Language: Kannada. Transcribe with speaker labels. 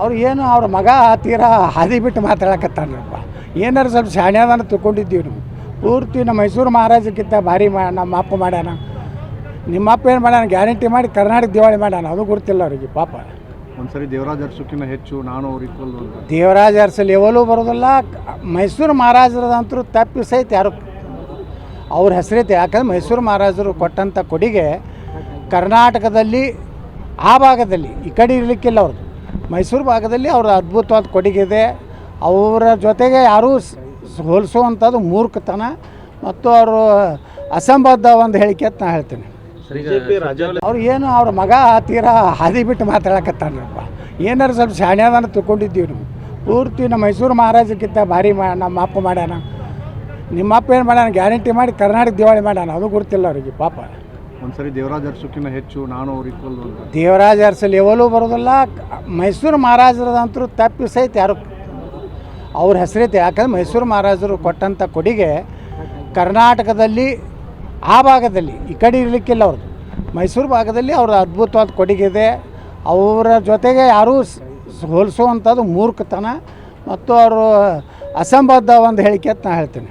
Speaker 1: ಅವ್ರು ಏನು ಅವ್ರ ಮಗ ತೀರಾ ಹಾದಿ ಬಿಟ್ಟು ಮಾತಾಡಕತ್ತಾನಪ್ಪ. ಏನಾರು ಸ್ವಲ್ಪ ಶಾಣ್ಯಾದನ ತಿಳ್ಕೊಂಡಿದ್ದೀವಿ ನಾವು. ಪೂರ್ತಿ ನಮ್ಮ ಮೈಸೂರು ಮಹಾರಾಜಕ್ಕಿಂತ ಭಾರಿ ಮಾ ನಮ್ಮ ಅಪ್ಪ ಮಾಡ್ಯಾನ. ನಿಮ್ಮ ಅಪ್ಪ ಏನು ಮಾಡ್ಯಾನ? ಗ್ಯಾರಂಟಿ ಮಾಡಿ ಕರ್ನಾಟಕ ದಿವಾಳಿ ಮಾಡ್ಯಾನ. ಅದು ಗೊತ್ತಿಲ್ಲ ಅವ್ರಿಗೆ ಪಾಪ.
Speaker 2: ಒಂದ್ಸರಿ ದೇವರಾಜ ಅರಸುಕಿನ ಹೆಚ್ಚು ನಾನು ಅವ್ರು ಈಕ್ವಲ್
Speaker 1: ದೇವರಾಜ ಅರಸ ಎವಲು ಬರೋದಿಲ್ಲ. ಮೈಸೂರು ಮಹಾರಾಜರದಂತರೂ ತಪ್ಪಿ ಸಹಿತ ಯಾರು ಅವ್ರ ಹೆಸರೈತೆ. ಯಾಕಂದ್ರೆ ಮೈಸೂರು ಮಹಾರಾಜರು ಕೊಟ್ಟಂಥ ಕೊಡುಗೆ ಕರ್ನಾಟಕದಲ್ಲಿ ಆ ಭಾಗದಲ್ಲಿ. ಈ ಕಡೆ ಇರಲಿಕ್ಕಿಲ್ಲ ಅವ್ರದ್ದು. ಮೈಸೂರು ಭಾಗದಲ್ಲಿ ಅವ್ರ ಅದ್ಭುತವಾದ ಕೊಡುಗೆ ಇದೆ. ಅವರ ಜೊತೆಗೆ ಯಾರೂ ಸ್- ಹೋಲಿಸುವಂಥದ್ದು ಮೂರ್ಖತನ ಮತ್ತು ಅವರು ಅಸಂಬದ್ಧ ಒಂದು ಹೇಳಿಕೆ ಅಂತ ನಾ ಹೇಳ್ತೀನಿ. ಅವ್ರು ಏನು ಅವ್ರ ಮಗ ತೀರಾ ಹಾದಿ ಬಿಟ್ಟು ಮಾತಾಡಕತ್ತಾನಪ್ಪ. ಏನಾರು ಸ್ವಲ್ಪ ಶಾಣ್ಯಾದನ ತಿಳ್ಕೊಂಡಿದ್ದೀವಿ ನಾವು. ಪೂರ್ತಿ ನಮ್ಮ ಮೈಸೂರು ಮಹಾರಾಜಕ್ಕಿಂತ ಭಾರಿ ಮಾ ನಮ್ಮ ಅಪ್ಪ ಮಾಡ್ಯಾನ. ನಿಮ್ಮ ಅಪ್ಪ ಏನು ಮಾಡ್ಯಾನ? ಗ್ಯಾರಂಟಿ ಮಾಡಿ ಕರ್ನಾಟಕ ದಿವಾಳಿ ಮಾಡ್ಯಾನ. ಅದು ಗೊತ್ತಿಲ್ಲ ಅವರಿಗೆ ಪಾಪ.
Speaker 2: ಒಂದ್ಸರಿ ದೇವರಾಜ್ ಅರ್ಸಕ್ಕಿಂತ ಹೆಚ್ಚು ನಾನು ಅವ್ರಿಗೆ ದೇವರಾಜ್ ಅಂತ.
Speaker 1: ದೇವರಾಜ ಅರಸ ಲೆವೆಲು ಬರೋದಿಲ್ಲ. ಮೈಸೂರು ಮಹಾರಾಜರದಂತರೂ ತಪ್ಪಿಸೈತೆ ಸಹಿತ ಯಾರು ಅವ್ರ ಹೆಸರೈತೆ ಯಾಕಂದ್ರೆ ಮೈಸೂರು ಮಹಾರಾಜರು ಕೊಟ್ಟಂಥ ಕೊಡುಗೆ ಕರ್ನಾಟಕದಲ್ಲಿ ಆ ಭಾಗದಲ್ಲಿ ಈ ಕಡೆ ಇರಲಿಕ್ಕಿಲ್ಲ ಅವ್ರದ್ದು ಮೈಸೂರು ಭಾಗದಲ್ಲಿ ಅವ್ರ ಅದ್ಭುತವಾದ ಕೊಡುಗೆ ಇದೆ. ಅವರ ಜೊತೆಗೆ ಯಾರೂ ಸ್- ಹೋಲಿಸುವಂಥದ್ದು ಮೂರ್ಖತನ ಮತ್ತು ಅವರು ಅಸಂಬದ್ಧ ಒಂದು ಹೇಳಿಕೆ ಅಂತ ನಾನು ಹೇಳ್ತೀನಿ.